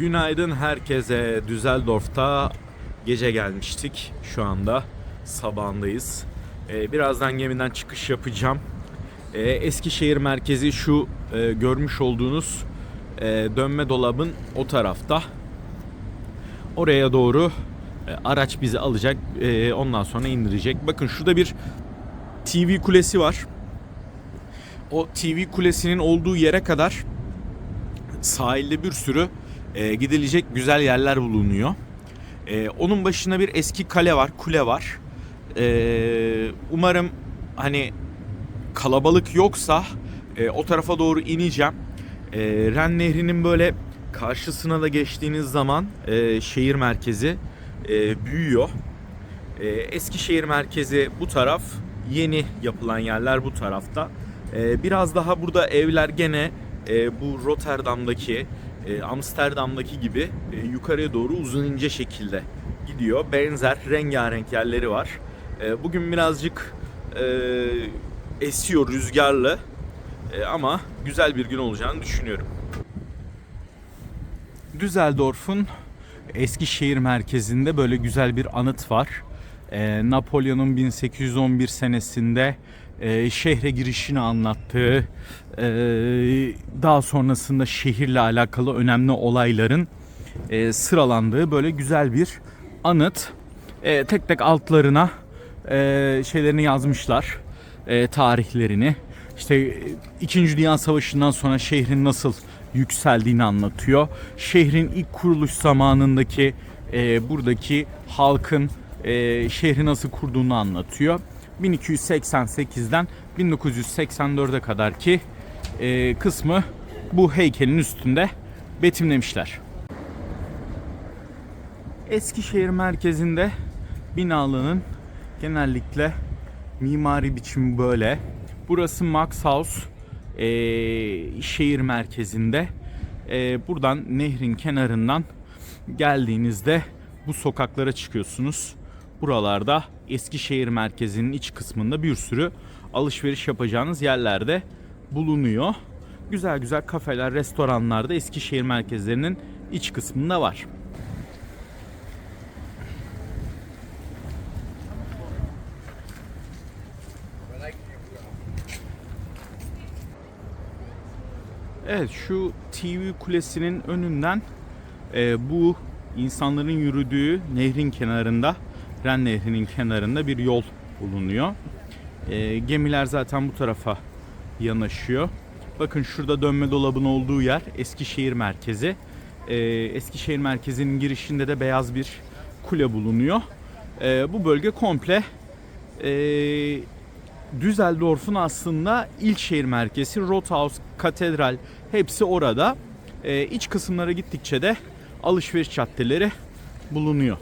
Günaydın herkese. Düsseldorf'ta gece gelmiştik. Şu anda sabahındayız. Ee, birazdan gemiden çıkış yapacağım. Ee, Eskişehir merkezi şu e, görmüş olduğunuz e, dönme dolabın o tarafta. Oraya doğru e, araç bizi alacak. e, ondan sonra indirecek. Bakın şurada bir TV kulesi var. O TV kulesinin olduğu yere kadar sahilde bir sürü e, gidilecek güzel yerler bulunuyor. E, onun başına bir eski kale var, kule var. E, umarım hani kalabalık yoksa e, o tarafa doğru ineceğim. E, Ren Nehri'nin böyle karşısına da geçtiğiniz zaman e, şehir merkezi e, büyüyor. E, Eskişehir merkezi bu taraf, yeni yapılan yerler bu tarafta. E, biraz daha burada evler gene e, bu Rotterdam'daki, e, Amsterdam'daki gibi e, yukarıya doğru uzun ince şekilde gidiyor. Benzer rengarenk yerleri var. E, bugün birazcık e, esiyor rüzgarlı E, ama güzel bir gün olacağını düşünüyorum. Düsseldorf'un Eskişehir merkezinde böyle güzel bir anıt var. Ee, Napolyon'un 1811 senesinde e, şehre girişini anlattığı, e, daha sonrasında şehirle alakalı önemli olayların e, sıralandığı böyle güzel bir anıt. E, tek tek altlarına e, şeylerini yazmışlar, e, tarihlerini. İşte e, İkinci Dünya Savaşı'ndan sonra şehrin nasıl yükseldiğini anlatıyor. Şehrin ilk kuruluş zamanındaki e, buradaki halkın e, şehri nasıl kurduğunu anlatıyor. 1288'den 1984'e kadar ki e, kısmı bu heykelin üstünde betimlemişler. Eskişehir merkezinde binaların genellikle mimari biçimi böyle. Burası Max House e, şehir merkezinde. E, buradan nehrin kenarından geldiğinizde bu sokaklara çıkıyorsunuz. Buralarda Eskişehir merkezinin iç kısmında bir sürü alışveriş yapacağınız yerlerde bulunuyor. Güzel güzel kafeler, restoranlar da Eskişehir merkezlerinin iç kısmında var. Evet şu TV kulesinin önünden e, bu insanların yürüdüğü nehrin kenarında, Ren Nehri'nin kenarında bir yol bulunuyor. E, gemiler zaten bu tarafa yanaşıyor. Bakın şurada dönme dolabın olduğu yer Eskişehir merkezi. E, Eskişehir merkezinin girişinde de beyaz bir kule bulunuyor. E, bu bölge komple e, Düsseldorf'un aslında ilk şehir merkezi Rothaus, Katedral hepsi orada. Ee, iç kısımlara gittikçe de alışveriş caddeleri bulunuyor.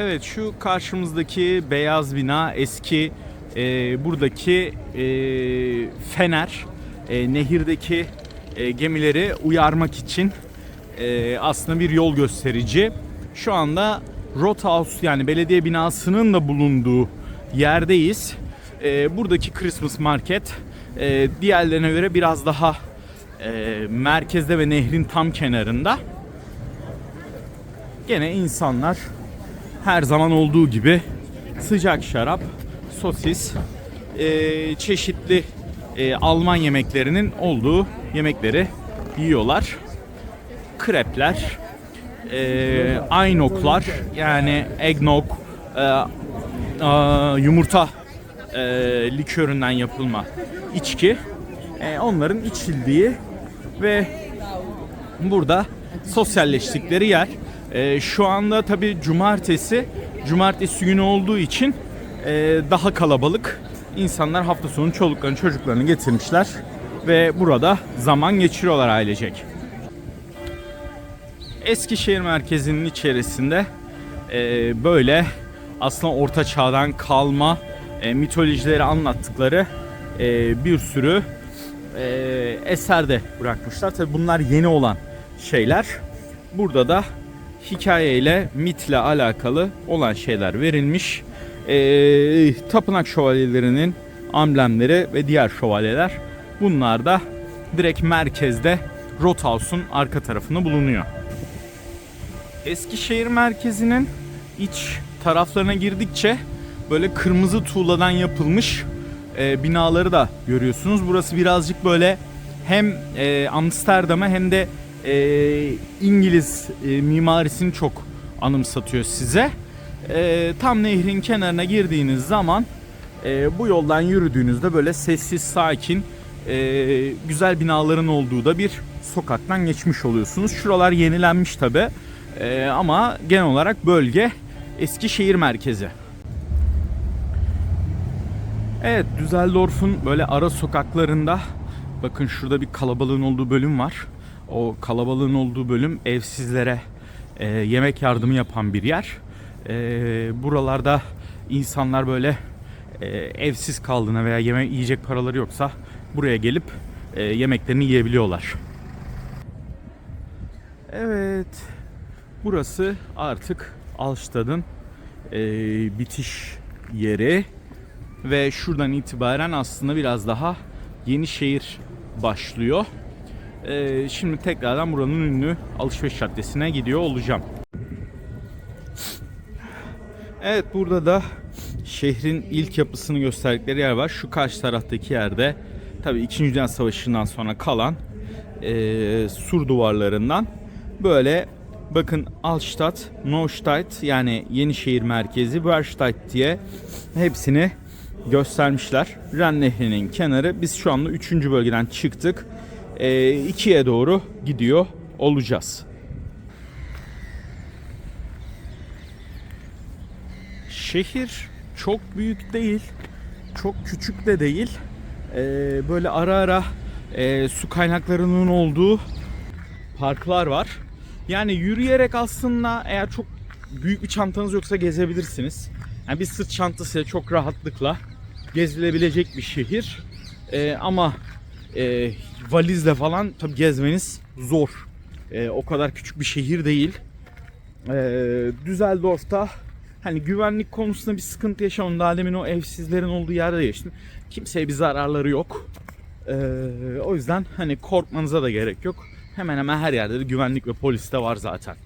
Evet şu karşımızdaki beyaz bina eski e, buradaki e, fener e, nehirdeki e, gemileri uyarmak için e, aslında bir yol gösterici. Şu anda Rothaus yani belediye binasının da bulunduğu yerdeyiz. E, buradaki Christmas Market e, diğerlerine göre biraz daha e, merkezde ve nehrin tam kenarında. Gene insanlar her zaman olduğu gibi sıcak şarap, sosis, e, çeşitli e, Alman yemeklerinin olduğu yemekleri yiyorlar krepler, e, aynoklar yani eggnog, e, e, yumurta e, liköründen yapılma içki. E, onların içildiği ve burada sosyalleştikleri yer. E, şu anda tabi cumartesi, cumartesi günü olduğu için e, daha kalabalık. İnsanlar hafta sonu çoluklarını çocuklarını getirmişler ve burada zaman geçiriyorlar ailecek. Eskişehir merkezinin içerisinde e, böyle aslında orta çağdan kalma e, mitolojileri anlattıkları e, bir sürü e, eser de bırakmışlar. Tabi bunlar yeni olan şeyler. Burada da hikayeyle, mitle alakalı olan şeyler verilmiş. E, tapınak şövalyelerinin amblemleri ve diğer şövalyeler. Bunlar da direkt merkezde Rothhaus'un arka tarafında bulunuyor. Eskişehir merkezinin iç taraflarına girdikçe böyle kırmızı tuğladan yapılmış e, binaları da görüyorsunuz. Burası birazcık böyle hem e, Amsterdam'a hem de e, İngiliz e, mimarisini çok anımsatıyor size. E, tam nehrin kenarına girdiğiniz zaman e, bu yoldan yürüdüğünüzde böyle sessiz, sakin, e, güzel binaların olduğu da bir sokaktan geçmiş oluyorsunuz. Şuralar yenilenmiş tabi ama genel olarak bölge Eskişehir merkezi. Evet Düsseldorf'un böyle ara sokaklarında bakın şurada bir kalabalığın olduğu bölüm var. O kalabalığın olduğu bölüm evsizlere e, yemek yardımı yapan bir yer. E, buralarda insanlar böyle e, evsiz kaldığına veya yeme yiyecek paraları yoksa buraya gelip e, yemeklerini yiyebiliyorlar. Evet. Burası artık Alstad'ın e, bitiş yeri ve şuradan itibaren aslında biraz daha yeni şehir başlıyor. E, şimdi tekrardan buranın ünlü alışveriş caddesine gidiyor olacağım. Evet burada da şehrin ilk yapısını gösterdikleri yer var. Şu karşı taraftaki yerde tabii 2. Dünya Savaşı'ndan sonra kalan e, sur duvarlarından böyle bakın Altstadt, Neustadt yani Yenişehir merkezi, Werstadt diye hepsini göstermişler. Ren Nehri'nin kenarı. Biz şu anda 3. bölgeden çıktık. 2'ye doğru gidiyor olacağız. Şehir çok büyük değil, çok küçük de değil. Ee, böyle ara ara e, su kaynaklarının olduğu parklar var. Yani yürüyerek aslında eğer çok büyük bir çantanız yoksa gezebilirsiniz. Yani bir sırt çantasıyla çok rahatlıkla gezilebilecek bir şehir. Ee, ama e, valizle falan tabi gezmeniz zor. Ee, o kadar küçük bir şehir değil. Ee, Düsseldorf'ta hani güvenlik konusunda bir sıkıntı yaşamam. Daha demin o evsizlerin olduğu yerde geçtim. Kimseye bir zararları yok. Ee, o yüzden hani korkmanıza da gerek yok. Hemen hemen her yerde de güvenlik ve polis de var zaten.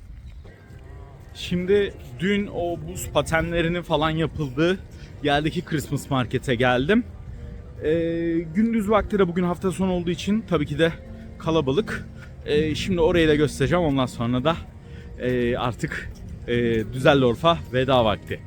Şimdi dün o buz patenlerinin falan yapıldığı yerdeki Christmas Market'e geldim. Ee, gündüz vakti de bugün hafta sonu olduğu için tabii ki de kalabalık. Ee, şimdi orayı da göstereceğim. Ondan sonra da e, artık e, Düsseldorf'a veda vakti.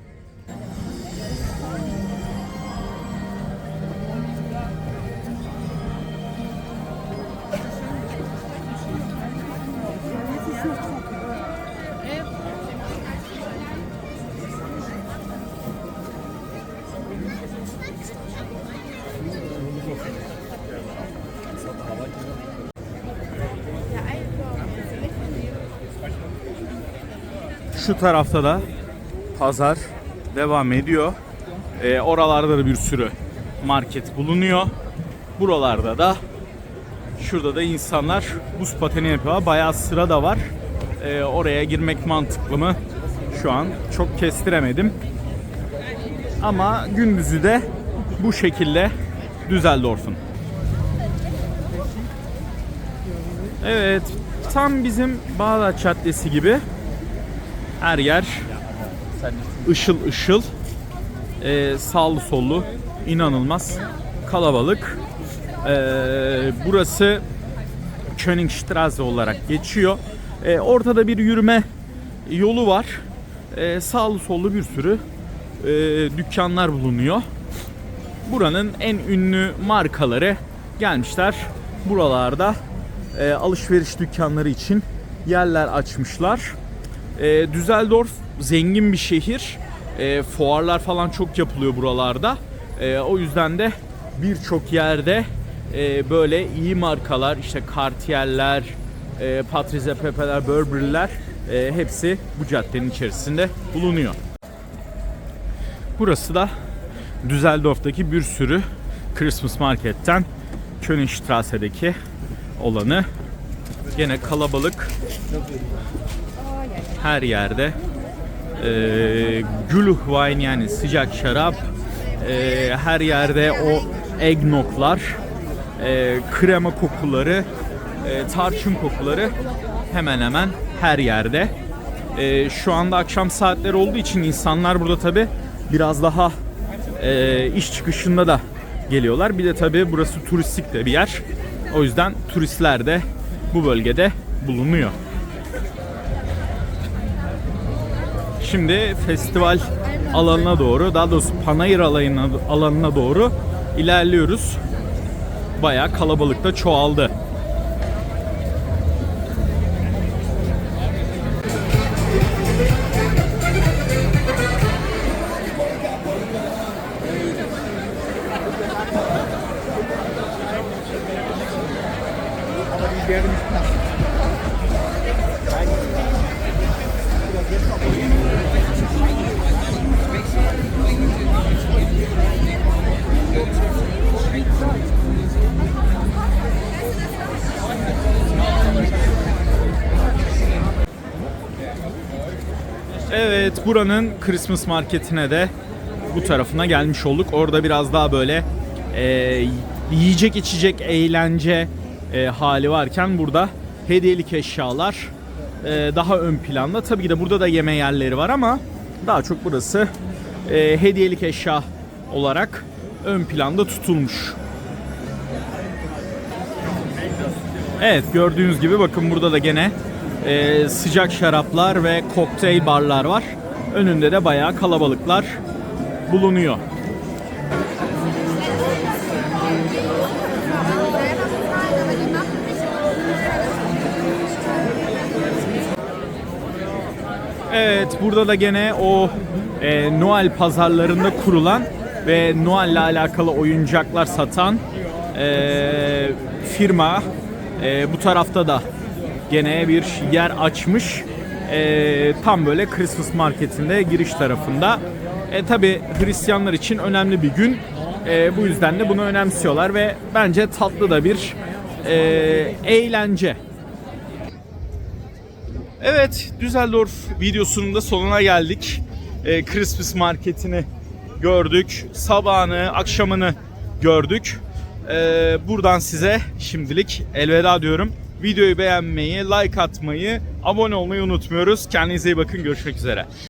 Şu tarafta da pazar devam ediyor. Ee, oralarda da bir sürü market bulunuyor. Buralarda da şurada da insanlar buz pateni yapıyorlar. Bayağı sıra da var. Ee, oraya girmek mantıklı mı? Şu an çok kestiremedim. Ama gündüzü de bu şekilde Düsseldorf'un. Evet, tam bizim Bağdat Caddesi gibi her yer ışıl ışıl, ee, sağlı sollu, inanılmaz kalabalık. Ee, burası Königstraße olarak geçiyor. Ee, ortada bir yürüme yolu var. Ee, sağlı sollu bir sürü e, dükkanlar bulunuyor. Buranın en ünlü markaları gelmişler. Buralarda e, alışveriş dükkanları için yerler açmışlar. E, Düsseldorf zengin bir şehir. E, fuarlar falan çok yapılıyor buralarda. E, o yüzden de birçok yerde e, böyle iyi markalar işte Cartier'ler, e, Patrice Pepe'ler, Burberry'ler e, hepsi bu caddenin içerisinde bulunuyor. Burası da Düsseldorf'taki bir sürü Christmas Market'ten Königstrasse'deki olanı. Gene kalabalık. Her yerde e, Glühwein yani sıcak şarap, e, her yerde o eggnoglar, e, krema kokuları, e, tarçın kokuları hemen hemen her yerde. E, şu anda akşam saatleri olduğu için insanlar burada tabi biraz daha e, iş çıkışında da geliyorlar. Bir de tabi burası turistik de bir yer. O yüzden turistler de bu bölgede bulunuyor. Şimdi festival alanına doğru, daha doğrusu panayır alanına, doğru ilerliyoruz. Bayağı kalabalık da çoğaldı. Evet, buranın Christmas marketine de bu tarafına gelmiş olduk. Orada biraz daha böyle e, yiyecek içecek eğlence e, hali varken burada hediyelik eşyalar e, daha ön planda. Tabii ki de burada da yeme yerleri var ama daha çok burası e, hediyelik eşya olarak ön planda tutulmuş. Evet gördüğünüz gibi bakın burada da gene e, sıcak şaraplar ve kokteyl barlar var. Önünde de bayağı kalabalıklar bulunuyor. Evet burada da gene o e, Noel pazarlarında kurulan ve Noel'le alakalı oyuncaklar satan e, firma e, bu tarafta da gene bir yer açmış. E, tam böyle Christmas marketinde giriş tarafında. E, Tabi Hristiyanlar için önemli bir gün. E, bu yüzden de bunu önemsiyorlar ve bence tatlı da bir e, eğlence. Evet, Düsseldorf videosunun da sonuna geldik. Ee, Christmas marketini gördük. Sabahını, akşamını gördük. Ee, buradan size şimdilik elveda diyorum. Videoyu beğenmeyi, like atmayı, abone olmayı unutmuyoruz. Kendinize iyi bakın. Görüşmek üzere.